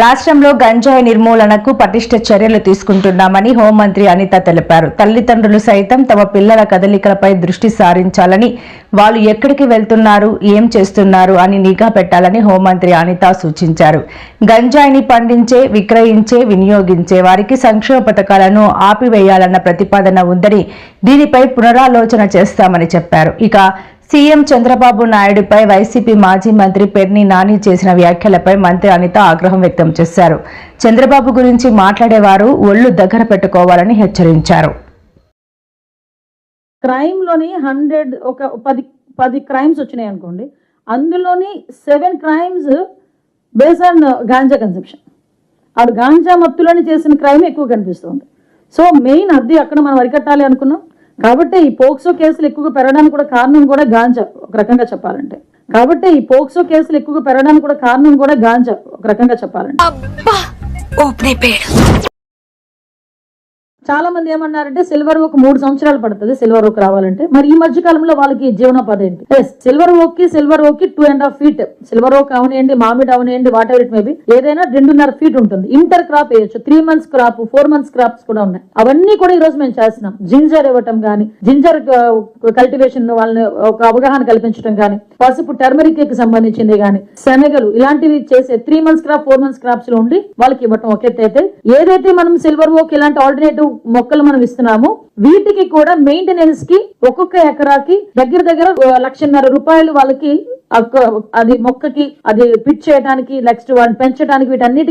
రాష్ట్రంలో గంజాయి నిర్మూలనకు పటిష్ట చర్యలు తీసుకుంటున్నామని హోంమంత్రి అనిత తెలిపారు. తల్లిదండ్రులు సైతం తమ పిల్లల కదలికలపై దృష్టి సారించాలని వాళ్ళు ఎక్కడికి వెళ్తున్నారు ఏం చేస్తున్నారు అని నిఘా పెట్టాలని హోంమంత్రి అనిత సూచించారు. గంజాయిని పండించే విక్రయించే వినియోగించే వారికి సంక్షేమ పథకాలను ఆపివేయాలన్న ప్రతిపాదన ఉందని దీనిపై పునరాలోచన చేస్తామని చెప్పారు. ఇక సీఎం చంద్రబాబు నాయుడుపై వైసీపీ మాజీ మంత్రి పెర్ని నాని చేసిన వ్యాఖ్యలపై మంత్రి అనిత ఆగ్రహం వ్యక్తం చేశారు. చంద్రబాబు గురించి మాట్లాడేవారు ఒళ్ళు దగ్గర పెట్టుకోవాలని హెచ్చరించారు. క్రైమ్లోని హండ్రెడ్ ఒక పది పది క్రైమ్స్ వచ్చినాయి అనుకోండి. అందులోని seven crimes base on ganja conception. ఆడు గాంజా మత్తులోని చేసిన క్రైమ్ ఎక్కువ కనిపిస్తుంది. సో మెయిన్ అది అక్కడ మనం అరికట్టాలి అనుకున్నాం. కాబట్టి ఈ పోక్సో కేసులు ఎక్కువగా పెరగడానికి కూడా కారణం కూడా గాంజా ఒక రకంగా చెప్పాలంటే. కాబట్టి ఈ పోక్సో కేసులు ఎక్కువగా పెరగడానికి కూడా కారణం కూడా గాంజా ఒక రకంగా చెప్పాలంటే. చాలా మంది ఏమన్నారంటే సిల్వర్ ఓక్ మూడు సంవత్సరాలు పడుతుంది సిల్వర్ ఓక్ రావాలంటే. మరి ఈ మధ్య కాలంలో వాళ్ళకి జీవనోపాధి ఏంటి? సిల్వర్ ఓక్కి silver ఓక్కి two and half feet silver oak అవనియండి మామిడి అవనియండి వాట్ ఎవర్ ఇట్ మేబీ ఏదైనా రెండున్నర ఫీట్ ఉంటుంది. ఇంటర్ క్రాప్ వేయొచ్చు. Three months crop four months crops కూడా ఉన్నాయి. అవన్నీ కూడా ఈ రోజు మేము చేస్తున్నాం. జింజర్ ఇవ్వటం గానీ జింజర్ కల్టివేషన్ వాళ్ళని ఒక అవగాహన కల్పించడం గానీ పసుపు టర్మరిక్కి సంబంధించింది గానీ శనగలు ఇలాంటివి చేసే three months crop four months క్రాప్స్లో ఉండి వాళ్ళకి ఇవ్వటం ఒక అయితే ఏదైతే మనం సిల్వర్ ఓక్ ఇలాంటి ఆల్టర్నేటివ్ మొక్కలు మనం ఇస్తున్నాము. వీటికి కూడా మెయింటెనెన్స్కి ఒక్కొక్క ఎకరాకి దగ్గర దగ్గర లక్షన్నర రూపాయలు వాళ్ళకి అది మొక్కకి అది పిట్ చేయడానికి నెక్స్ట్ వాటిని పెంచడానికి వీటన్నిటికీ